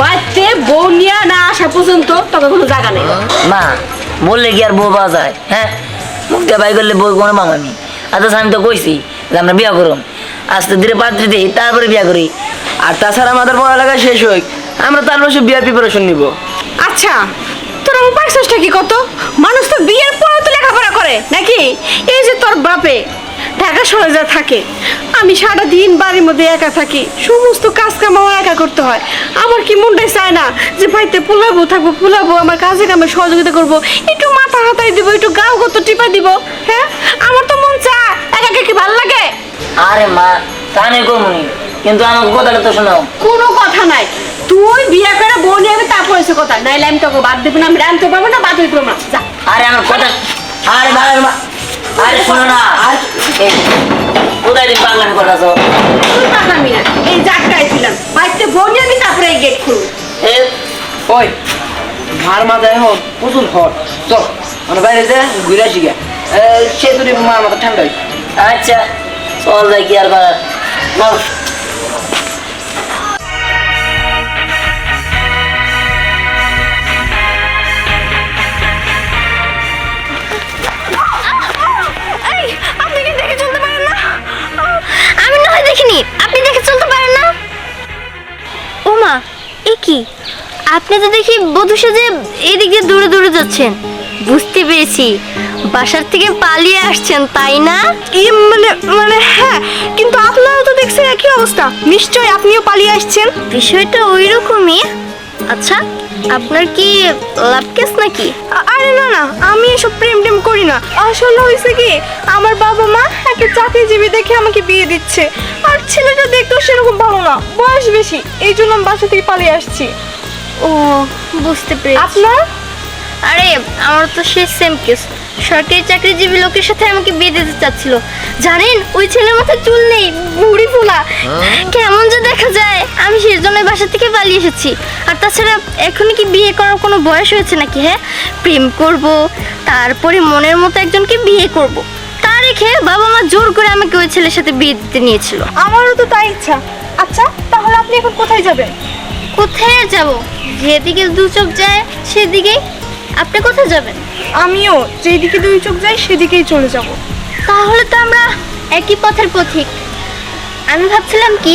বাড়িতে বউ নিয়ে না আসা পর্যন্ত তোকে কোনো জায়গা নেই। মা বললে কি আর বউ পাওয়া যায় হ্যাঁ? মুখ বাই করলে বউ কোনো আচ্ছা আমি তো কইছি যে আমরা বিয়া করুম। আস্তে ধীরে পাত্রী দিই তারপরে বিয়া করি। আর তাছাড়া আমাদের পড়ালেখা শেষ হোক আমরা তার বসে বিয়ার প্রিপারেশন নিব। আচ্ছা তোর আমার পাইছিসটা কি কত? মানুষ তো বিয়ের পরে তো লেখাপড়া করে নাকি? এই যে তোর বাপে ঢাকা শহরে যা থাকে। আমি সারা দিন বাড়ির মধ্যে একা থাকি। সমস্ত কাজ কাম আমার একা করতে হয়। আমার কি মনটাই চায় না যে ভাইতে পোলাবো থাকব পোলাবো আমার কাজে কামে সহযোগিতা করব। একটু মাথা হাতাই দিব একটু গাও কত টিপা দিব হ্যাঁ? আমার তো মন চায় একা একা কি ভালো লাগে? আরে মা তা নিয়ে করব কিন্তু আমার কথাটা তো শোনাও। কোনো কথা নাই। তুই বিয়ে করে বউ নিয়ে আমি তারপর এসে কথা। নাইলে আমি তোকে বাদ দেবো না আমি রানতে পারব না বাদ হইতে পারব না। যা। আরে আমার কথা আরে মা আরে শোনো না। কোথায় দিন পাগলামি করতেছো? তুই পাকামি না এই জাটকাই ছিলাম। বাড়িতে বউ নিয়ে আমি তারপরে এই গেট ওই ভার মাথায় হোক প্রচুর হট চল মানে বাইরে যে ঘুরে আসি গা সে তুই মার মাথা ঠান্ডা আচ্ছা চল যাই কি আর করার দেখিনি আপনি দেখে চলতে পারেন না। ওমা এ কি? আপনি তো দেখি বধূ সেজে এদিক দিয়ে দূরে দূরে যাচ্ছেন। বুঝতে পেরেছি বাসার থেকে পালিয়ে আসছেন তাই না? মানে মানে হ্যাঁ কিন্তু আপনারা তো দেখছেন একই অবস্থা। নিশ্চয়ই আপনিও পালিয়ে আসছেন। বিষয়টা ওই রকমই আচ্ছা আপনার কি লাভ কেস নাকি? আরে না না আমি এসব প্রেম টেম করি না। আসলে হয়েছে কি আমার বাবা মা একটা চাকরিজীবী দেখে আমাকে বিয়ে দিচ্ছে। আর ছেলেটা দেখতেও সেরকম ভালো না বয়স বেশি এই জন্য আমি বাসা থেকে পালিয়ে আসছি। ও বুঝতে পেরেছি। আপনার? আরে আমার তো সে সেম কেস সরকারি চাকরিজীবী লোকের সাথে আমাকে বিয়ে দিতে চাচ্ছিল। জানেন ওই ছেলের মাথায় চুল নেই বুড়ি ফোলা। কেমন যে দেখা যায় আমি সেই জন্য বাসা থেকে পালিয়ে এসেছি। আর তাছাড়া এখন কি বিয়ে করার কোনো বয়স হয়েছে নাকি হ্যাঁ? প্রেম করব তারপরে মনের মতো একজনকে বিয়ে করব। তা রেখে বাবা মা জোর করে আমাকে ওই ছেলের সাথে বিয়ে দিতে নিয়েছিল। আমারও তো তাই ইচ্ছা। আচ্ছা তাহলে আপনি এখন কোথায় যাবেন? কোথায় যাব? যেদিকে দু চোখ যায় সেদিকেই আপনি কোথায় যাবেন? আমিও যেদিকে দুই চোখ যাই সেদিকেই চলে যাব। তাহলে তো আমরা একই পথের পথিক। আমি ভাবছিলাম কি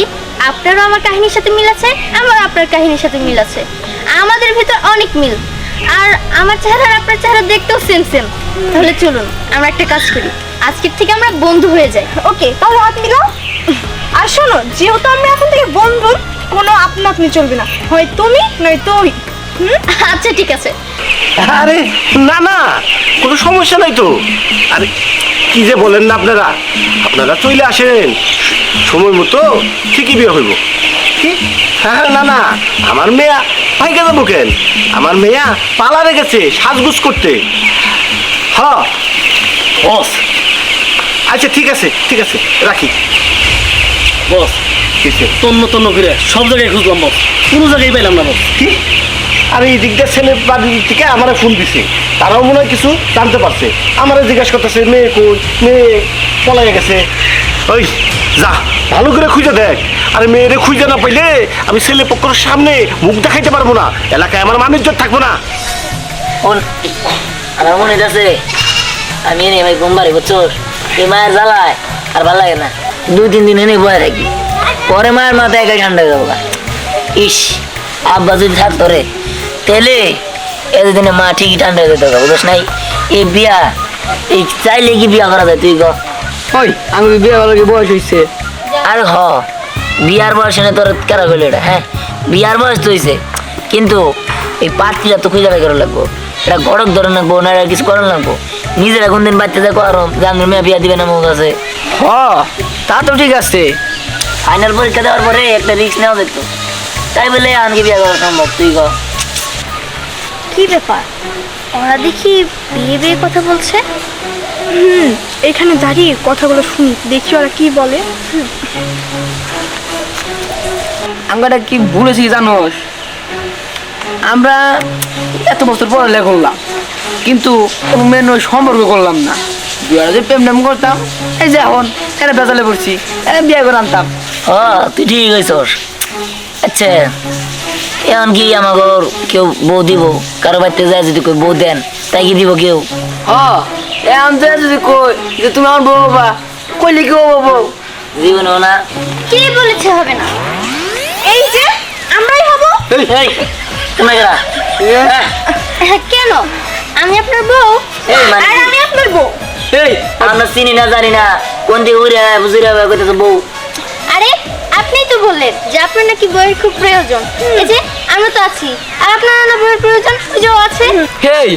আপনারও আমার কাহিনীর সাথে মিল আছে আমার আপনার কাহিনীর সাথে মিল আছে। আমাদের ভিতর অনেক মিল। আর আমার চেহারা আর আপনার চেহারা দেখতেও সেম সেম তাহলে চলুন আমরা একটা কাজ করি। আজকের থেকে আমরা বন্ধু হয়ে যাই। ওকে তাহলে হাত মিলাও আর শোনো যেহেতু আমি এখন থেকে বন্ধু কোনো আপনা আপনি চলবে না। হয় তুমি নয় তুই হুম? আচ্ছা ঠিক আছে। আরে না না কোনো সমস্যা নাই তো। আরে কি যে বলেন না আপনারা? আপনারা চলে আসেন। সময় মতো ঠিকই বিয়ে হইব। কি? হ্যাঁ না না আমার মেয়া পাইকে যাব কেন? আমার মেয়া পালারে গেছে সাজগুজ করতে। হ বস। আচ্ছা ঠিক আছে ঠিক আছে রাখি। বস? তন্ন তন্ন করে সব জায়গায় খুঁজলাম বস। কোনো জায়গায় পাইলাম না বস। কি? আর এই দিকটা ছেলে বাড়ির থেকে আমার ফোন দিছে। তারাও মনে হয় কিছু জানতে পারছে। আমারে জিজ্ঞাসা করতেছে, মেয়ে কোন মেয়ে পলাই গেছে। ওই, যা, ভালো করে খুঁজে দেখ। আর মেয়েরে খুঁজে না পাইলে আমি ছেলে পক্ষের সামনে মুখ দেখাইতে পারব না। এলাকায় আমার মানুষ থাকব না। আমার মনে আছে আমি এনে ভাই ঘুম বাড়ি, বুঝছ? এই মায়ের জ্বালায়, আর ভালো লাগে না। দুই, তিন দিন এনে বয়ে থাকি। পরে মায়ের মাথায় একাই ঠান্ডা যাব ইস, আব্বা যদি থাকতো রে তাহলে এতদিনে মা ঠিকই ঠান্ডা হয়ে যেত বুঝছ নাই? এই বিয়া এই চাইলে কি বিয়া করা যায় তুই ক ওই আমি বিয়ে হওয়ার কি বয়স হয়েছে আর হ বিয়ার বয়স এনে তোর কেরা করল এটা হ্যাঁ? বিয়ার বয়স তো হয়েছে কিন্তু এই পাত্রীরা তো খুঁজে বের করা লাগবো। এটা গড়ক ধরে লাগবো না এটা কিছু করার লাগবো? নিজেরা কোন দিন বাচ্চা দেখো আর জানবে মেয়ে বিয়া দিবে না মুখ আছে। হ তা তো ঠিক আছে। ফাইনাল পরীক্ষা দেওয়ার পরে একটা রিস্ক নেওয়া দেখতো তাই বলে আনকি বিয়া করা সম্ভব তুই ক। কি ব্যাপার? ওরা দেখি বিয়ে বিয়ে কথা বলছে? হুম এখানে দাঁড়িয়ে কথাগুলো শুনি দেখি ওরা কি বলে। আমরা কি ভুলেছি জানোস? আমরা এত বছর পড়ালেখা করলাম কিন্তু কোনো মেয়ের নয় সম্পর্ক করলাম না। দুয়ারা যদি প্রেম টেম করতাম এই যে এখন এটা বেজালে পড়ছি বিয়ে করে আনতাম। হ তুই ঠিক হয়েছস আচ্ছা এখন কি আমাকে কেউ বউ দিব? কারও বাড়িতে যায় যদি কই বউ দেন তাই কি দিব কেউ? এখন তো যদি কই যে তুমি আমার বউ বাবা কইলে কি বউ বউ? জীবনেও না। কে বলেছে হবে না? এই যে আমরাই হব। এই তুমি কেরা হ্যাঁ, কেন? আমি আপনার বউ এই মানে আর আমি আপনার বউ। এই আমরা চিনি না জানি না। কোন দিকে উড়ে কইতেছে বউ। আরে আপনি তো বললেন যে আপনার নাকি বইয়ের খুব প্রয়োজন। এই যে আমরা তো আছি। আর আপনার না বইয়ের প্রয়োজন? ওই আছে। হেই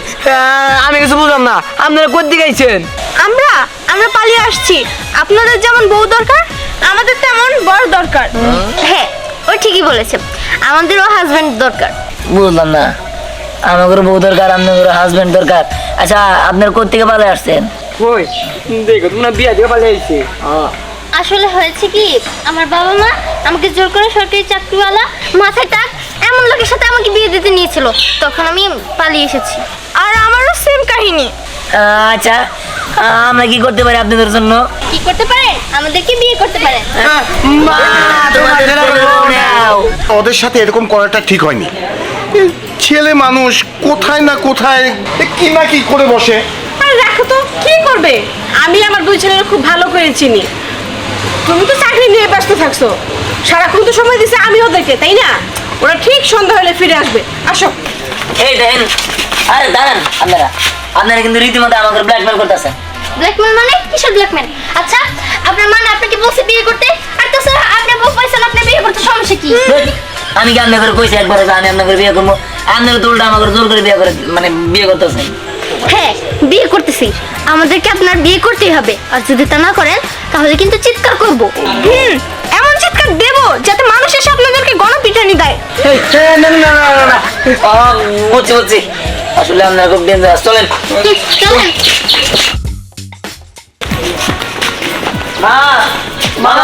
আমি কিছু বুঝলাম না। আপনারা কোথা দিকে আইছেন? আমরা? আমরা পালিয়ে আসছি। আপনাদের যেমন বউ দরকার আমাদের তেমন বড় দরকার। হ্যাঁ ও ঠিকই বলেছে। আমাদেরও হাজবেন্ড দরকার। বুঝলাম না। আমাদের বউ দরকার আপনাদের হাজবেন্ড দরকার। আচ্ছা আপনার কোথেকে পালে আসছেন? কই? দেখো তোমরা বিয়া দিয়ে পালিয়ে আইছে। আসলে হয়েছে কি আমার বাবা মা আমাকে জোর করে সরকারি চাকরিওয়ালা মাথায় টাক এমন লোকের সাথে আমাকে বিয়ে দিতে নিয়েছিল তখন আমি পালিয়ে এসেছি। আর আমারও সেম কাহিনী। আচ্ছা আমরা কি করতে পারি আপনাদের জন্য? কি করতে পারেন আমাদেরকে বিয়ে করতে পারেন। ওদের সাথে এরকম করাটা ঠিক হয়নি। ছেলে মানুষ কোথায় না কোথায় কি না কি করে বসে? আর দেখো তো কি করবে? আমি আমার দুই ছেলের খুব ভালো করে চিনি। তুমি তো চাকরি নিয়ে ব্যস্ত থাকছো। সারাক্ষণ তো সময় দিছে আমি ওদেরকে তাই না? ওরা ঠিক সন্ধ্যা হলে ফিরে আসবে। আসো। এই দেখেন আরে দাঁড়ান আপনারা। আপনারা কিন্তু রীতিমতো আমাকে ব্ল্যাকমেল করতেছেন ব্ল্যাকমেল মানে? কিসের ব্ল্যাকমেল আচ্ছা আপনার মানে আপনাকে বলছে বিয়ে করতে? আর তাছাড়া আপনি বউ পাইছেন আপনি বিয়ে করতে সমস্যা কি? আমি কি আপনাকে কইছি একবার আমি আপনাকে বিয়ে করব? আপনার তো উল্টা আমাকে জোর করে বিয়ে করে মানে বিয়ে করতেছেন। হ্যাঁ বিয়ে করতেছি। আমাদেরকে আপনার বিয়ে করতেই হবে। আর যদি তা না করেন তাহলে কিন্তু চিৎকার করব। হুম এমন চিৎকার দেব যাতে মানুষ এসে আপনাদেরকে গণপিটানি দেয়। না না না না না বুঝছি বুঝছি আসলে আপনার খুব ডেঞ্জারাস চলেন। চলেন। মা মা।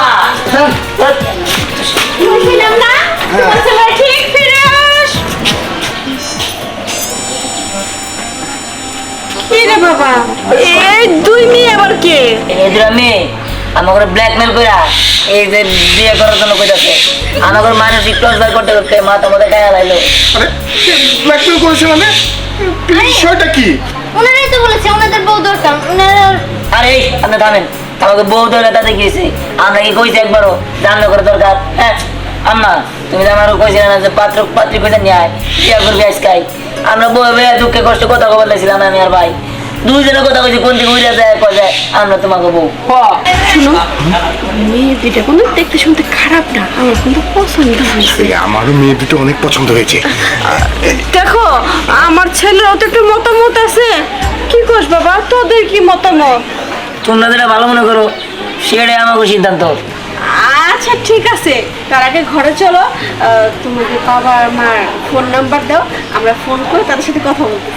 আমাকে ব্ল্যাকমেল করে এই যে বিয়ে করার জন্য কইতাছে। আমাকে মানসিক টর্চার করতে করতে মা তোমাদের গায়ে লাইলো আরে ব্ল্যাকমেল করেছে মানে? বিষয়টা কি? ওনারাই তো বলেছে ওনাদের বউ দরকার ওনারা আরে আপনি থামেন। আমাকে বউ দরকার তাতে গিয়েছে আমরা কি কইছি একবারও? জানলে করে দরকার। হ্যাঁ আম্মা তুমি তো আমারও কইছিলে না যে পাত্র পাত্রী কইতে নিয়ে আয় বিয়া করবি আজকাই। আমরা বউ বেয়া দুঃখে কষ্ট কথা বলতেছিলাম আমি আর ভাই। দুইজনের কথা কইছি কোন দিকে উড়ে যায় কয় যায় আমরা তোমাকে বউ। শুনো। মেয়ে দুইটা কোনো দেখতে শুনতে খারাপ না আমার কিন্তু পছন্দ হয়েছে। আমারও মেয়ে দুটো অনেক পছন্দ হয়েছে। দেখো আমার ছেলেরও তো একটু মতামত আছে। কি কস বাবা তোদের কি মতামত? তোমরা যেটা ভালো মনে করো সেটাই আমাকে সিদ্ধান্ত। আচ্ছা ঠিক আছে। তার আগে ঘরে চলো। আহ, তোমাদের বাবা মার ফোন নাম্বার দাও। আমরা ফোন করে তাদের সাথে কথা বলতে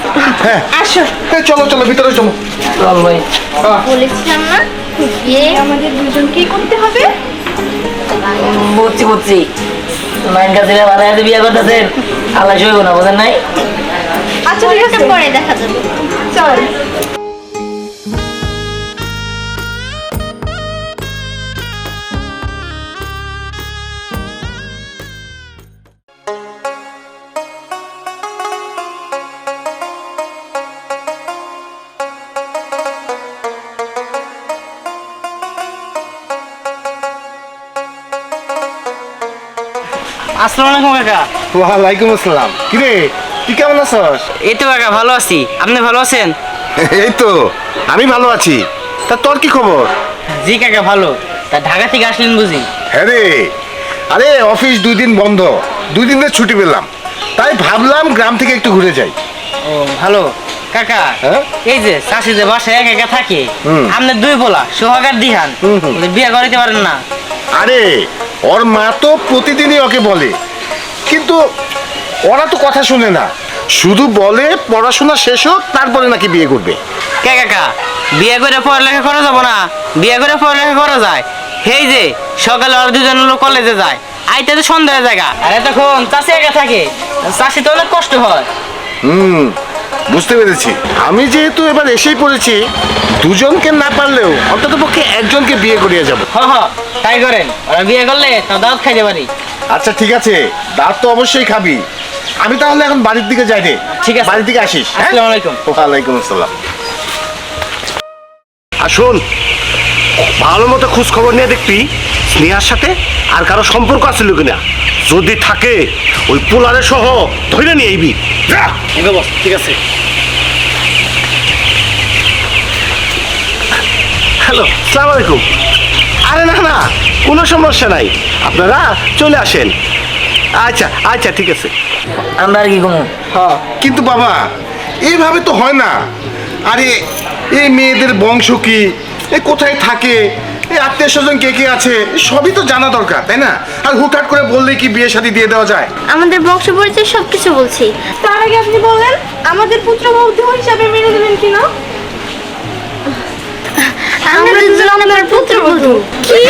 হ্যাঁ। আসো। চলো চলো ভিতরে চলো। চল ভাই। বলেছিলাম না বিয়ে আমাদের দুজনকেই করতে হবে? বুঝছি বুঝছি। মাইন্ড কাছে ভালো আছে বিয়ে করতেছেন। আল্লাহ শুইব না বোঝেন নাই? আচ্ছা ঠিক আছে। পরে দেখা যাবে। চল। আসসালামু আলাইকুম কাকা। ওয়ালাইকুম আসসালাম। কিরে তুই কেমন আছস? এই তো কাকা ভালো আছি। আপনি ভালো আছেন? এই তো আমি ভালো আছি। তা তোর কি খবর? জি কাকা ভালো। তা ঢাকা থেকে আসলেন বুঝি? হ্যাঁ রে। আরে অফিস দুই দিন বন্ধ। দুই দিনের ছুটি পেলাম। তাই ভাবলাম গ্রাম থেকে একটু ঘুরে যাই। ও ভালো। কাকা হ্যাঁ? এই যে চাষি যে বাসায় একা একা থাকে হুম। আপনি দুই বলা সোহাগার দিহান হুম, হুম। বিয়ে করাইতে পারেন না। আরে ওর মা তো প্রতিদিনই ওকে বলে। কিন্তু ওরা তো কথা শুনে না। শুধু বলে পড়াশোনা শেষ হোক, তারপরে নাকি বিয়ে করবে। কে কাকা বিয়ে করে পড়ালেখা করা যাব না। বিয়ে করে পড়ালেখা করা যায়। এই যে, সকালে ওরা দুজন লোক কলেজে যায়। আইতে তো সন্ধ্যায় জায়গা। আরে এতক্ষণ চাষি একা থাকে। চাষি তো অনেক কষ্ট হয়। হুম বুঝতে পেরেছি। আমি যেহেতু এবার এসেই পড়েছি দুজনকে না পারলেও অন্তত পক্ষে একজনকে বিয়ে করিয়ে যাব। হ হ তাই করেন। ওরা বিয়ে করলে তো দাওয়াত খাইতে পারি। আচ্ছা ঠিক আছে। দাঁত তো অবশ্যই খাবি। আমি তাহলে এখন বাড়ির দিকে যাই রে। ঠিক আছে। বাড়ির দিকে আসিস হ্যাঁ? আসসালামু আলাইকুম। ওয়ালাইকুম আসসালাম। আর শোন ভালো মতো খোঁজ খবর নিয়ে দেখবি স্নেহার সাথে আর কারও সম্পর্ক আছে কিনা। যদি থাকে ওই পোলারে সহ ধরে নিয়ে আইবি। যা। ঠিক আছে। হ্যালো সালাম আলাইকুম। আরে না না কোনো সমস্যা নাই। আপনারা চলে আসেন। আচ্ছা আচ্ছা ঠিক আছে। আমরা আর কি কমু হ্যাঁ কিন্তু বাবা এইভাবে তো হয় না। আরে এই মেয়েদের বংশ কি? এ কোথায় থাকে? এই আত্মীয় স্বজন কে কে আছে সবই তো জানা দরকার তাই না? আর হুটহাট করে বললেই কি বিয়ে শাদী দিয়ে দেওয়া যায়? আমাদের বংশ পরিচয় সব কিছু বলছি। তার আগে আপনি বললেন আমাদের পুত্রবধূ হিসাবে মেনে দেবেন কিনা? আমরা দুজন আমার পুত্রবধূ কি?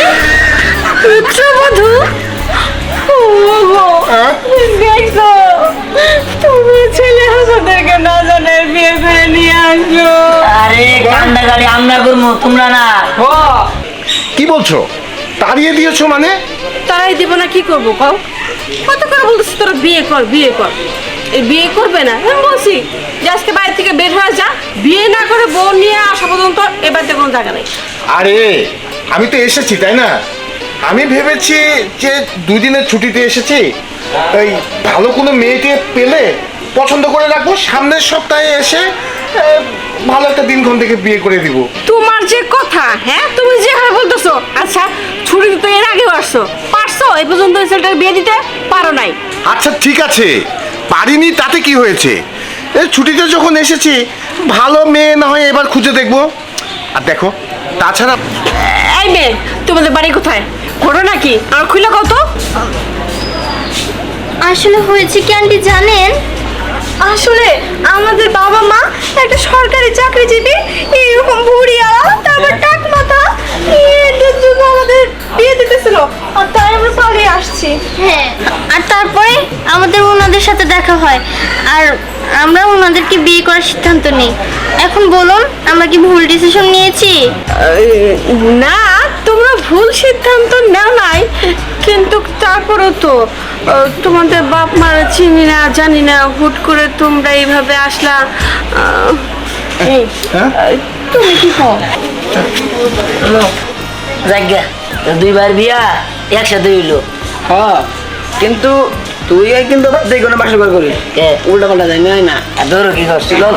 পুত্রবধূ ওগো তুমি ছেলে হাসাদেরকে না জানে বিয়ে করে নিয়ে আসলো আরে কান্দা আমরা করব তোমরা না? ও কি বলছো? তাড়িয়ে দিয়েছ মানে? তারাই দিব না কি করব কও? কত করে বলতেছি তোরা? বিয়ে কর বিয়ে কর। এই বিয়ে করবে না? আমি বলছি যে আজকে বাইরে থেকে বের হয়ে যা বিয়ে না করে বউ নিয়ে আসা পর্যন্ত এ বাড়িতে কোনো জায়গা নেই। আরে আমি তো এসেছি তাই না? আমি ভেবেছি যে দুই দিনের ছুটিতে এসেছি এই ভালো কোনো মেয়েকে পেলে পছন্দ করে রাখব সামনের সপ্তাহে এসে আহ, ভালো একটা দিনক্ষণ থেকে বিয়ে করে দিব। তোমার যে কথা হ্যাঁ? আগেও পারছ? এই পর্যন্ত এই ছেলেটার বিয়ে দিতে পারো নাই। আচ্ছা ঠিক আছে। পারিনি তাতে কি হয়েছে? এই ছুটিতে যখন এসেছি ভালো মেয়ে না হয় এবার খুঁজে দেখব। আর দেখো তাছাড়া এই মেয়ে তোমাদের বাড়ি কোথায়? ঘটনা কি আর খুলে কত আসলে হয়েছে কি আন্টি জানেন? আসলে আমাদের বাবা মা একটা সরকারি চাকরিজীবী এরকম ভুড়িয়া তারপর টাক মাথা আমাদের বিয়ে দিতেছিল। আর তাই আমরা পালিয়ে আসছি। হ্যাঁ। আর তারপরে আমাদের ওনাদের সাথে দেখা হয়। আর আমরা ওনাদেরকে বিয়ে করার সিদ্ধান্ত নিই। এখন বলুন আমরা কি ভুল ডিসিশন নিয়েছি? না তোমরা ভুল সিদ্ধান্ত নাও নাই। কিন্তু তারপরেও তো তোমাদের বাপ মারা চিনি না জানি না হুট করে তোমরা এইভাবে আসলা। আহ, তুমি কি কও? জায়গা দুইবার বিয়া একসাথে হইল। হ্যাঁ কিন্তু তুই কিন্তু দেখো কোনো বাসা করিস। উল্টা পাল্টা যাই না? ধরো কি করছিল